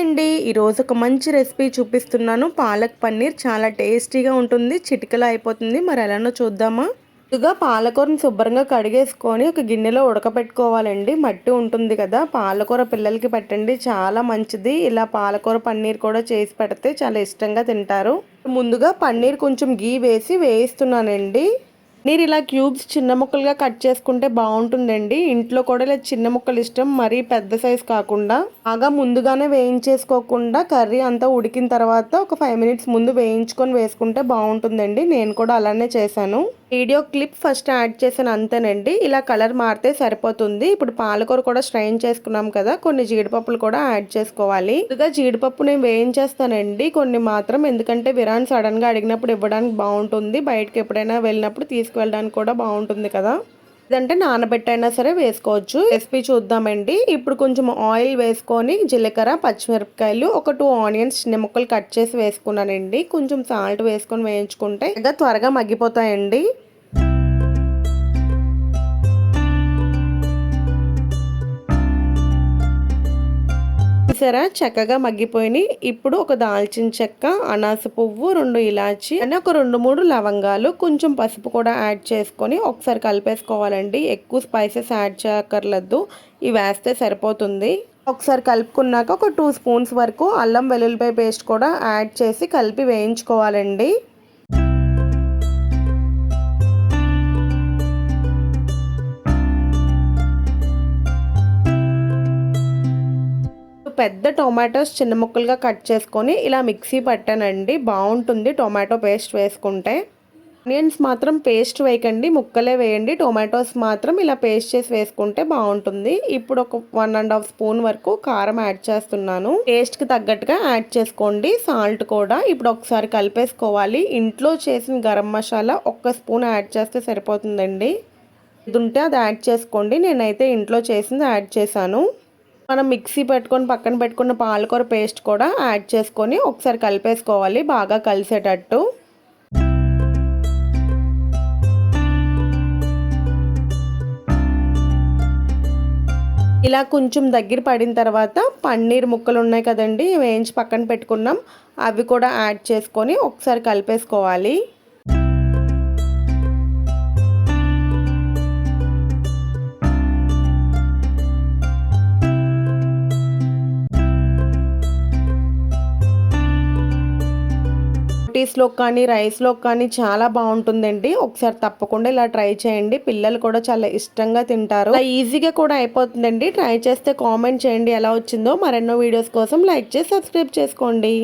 అండి ఈరోజు ఒక మంచి రెసిపీ చూపిస్తున్నాను. పాలక్ పన్నీర్ చాలా టేస్టీగా ఉంటుంది చిటికలో అయిపోతుంది. మరి ఎలానో చూద్దామా? ముందుగా పాలకూరని శుభ్రంగా కడిగేసుకొని ఒక గిన్నెలో ఉడకపెట్టుకోవాలండి. మట్టి ఉంటుంది కదా పాలకూర పిల్లలకి పెట్టండి చాలా మంచిది. ఇలా పాలకూర పన్నీర్ కూడా చేసి పెడితే చాలా ఇష్టంగా తింటారు. ముందుగా పన్నీర్ కొంచెం గీ వేసి వేయిస్తున్నానండి. మీరు ఇలా క్యూబ్స్ చిన్న ముక్కలుగా కట్ చేసుకుంటే బాగుంటుందండి. ఇంట్లో కూడా ఇలా చిన్న ముక్కలు ఇష్టం మరీ పెద్ద సైజ్ కాకుండా. బాగా ముందుగానే వేయించేసుకోకుండా కర్రీ అంతా ఉడికిన తర్వాత ఒక ఫైవ్ మినిట్స్ ముందు వేయించుకొని వేసుకుంటే బాగుంటుందండి. నేను కూడా అలానే చేశాను. వీడియో క్లిప్ ఫస్ట్ యాడ్ చేసిన అంతేనండి. ఇలా కలర్ మారితే సరిపోతుంది. ఇప్పుడు పాలకూర కూడా స్ట్రైన్ చేసుకున్నాం కదా కొన్ని జీడిపప్పులు కూడా యాడ్ చేసుకోవాలి. ఇదిగా జీడిపప్పు నేను వేయించేస్తానండి. కొన్ని మాత్రం ఎందుకంటే విరాన్ సడన్గా అడిగినప్పుడు ఇవ్వడానికి బాగుంటుంది. బయటకి ఎప్పుడైనా వెళ్ళినప్పుడు తీసుకువెళ్ళడానికి కూడా బాగుంటుంది కదా. ఇదంటే నానబెట్టైనా సరే వేసుకోవచ్చు. రెసిపీ చూద్దామండి. ఇప్పుడు కొంచెం ఆయిల్ వేసుకొని జీలకర్ర పచ్చిమిరపకాయలు ఒక టూ ఆనియన్స్ చిన్న ముక్కలు కట్ చేసి వేసుకున్నానండి. కొంచెం సాల్ట్ వేసుకొని వేయించుకుంటే ఇంకా త్వరగా మగ్గిపోతాయండి. చూసారా? చక్కగా మగ్గిపోయి ఇప్పుడు ఒక దాల్చిన చెక్క అనాస పువ్వు రెండు ఇలాచి అని ఒక రెండు మూడు లవంగాలు కొంచెం పసుపు కూడా యాడ్ చేసుకొని ఒకసారి కలిపేసుకోవాలండి. ఎక్కువ స్పైసెస్ యాడ్ చేయక్కర్లేదు. ఇవి వేస్తే సరిపోతుంది. ఒకసారి కలుపుకున్నాక ఒక టూ స్పూన్స్ వరకు అల్లం వెల్లుల్లిపాయ పేస్ట్ కూడా యాడ్ చేసి కలిపి వేయించుకోవాలండి. పెద్ద టొమాటోస్ చిన్న ముక్కలుగా కట్ చేసుకొని ఇలా మిక్సీ పట్టానండి. బాగుంటుంది టొమాటో పేస్ట్ వేసుకుంటే. ఆనియన్స్ మాత్రం పేస్ట్ వేయకండి ముక్కలే వేయండి. టొమాటోస్ మాత్రం ఇలా పేస్ట్ చేసి వేసుకుంటే బాగుంటుంది. ఇప్పుడు ఒక వన్ అండ్ హాఫ్ స్పూన్ వరకు కారం యాడ్ చేస్తున్నాను. టేస్ట్కి తగ్గట్టుగా యాడ్ చేసుకోండి. సాల్ట్ కూడా ఇప్పుడు ఒకసారి కలిపేసుకోవాలి. ఇంట్లో చేసిన గరం మసాలా ఒక్క స్పూన్ యాడ్ చేస్తే సరిపోతుందండి. ఇది ఉంటే అది యాడ్ చేసుకోండి. నేనైతే ఇంట్లో చేసింది యాడ్ చేశాను. మనం మిక్సీ పెట్టుకొని పక్కన పెట్టుకున్న పాలకూర పేస్ట్ కూడా యాడ్ చేసుకొని ఒకసారి కలిపేసుకోవాలి బాగా కలిసేటట్టు. ఇలా కొంచెం దగ్గర పడిన తర్వాత పన్నీర్ ముక్కలు ఉన్నాయి కదండి వేయించి పక్కన పెట్టుకున్నాం అవి కూడా యాడ్ చేసుకొని ఒకసారి కలిపేసుకోవాలి. రోటీస్లో కానీ రైస్లో కానీ చాలా బాగుంటుందండి. ఒకసారి తప్పకుండా ఇలా ట్రై చేయండి. పిల్లలు కూడా చాలా ఇష్టంగా తింటారు. ఈజీగా కూడా అయిపోతుందండి. ట్రై చేస్తే కామెంట్ చేయండి ఎలా వచ్చిందో. మరెన్నో వీడియోస్ కోసం లైక్ చేసి సబ్స్క్రైబ్ చేసుకోండి.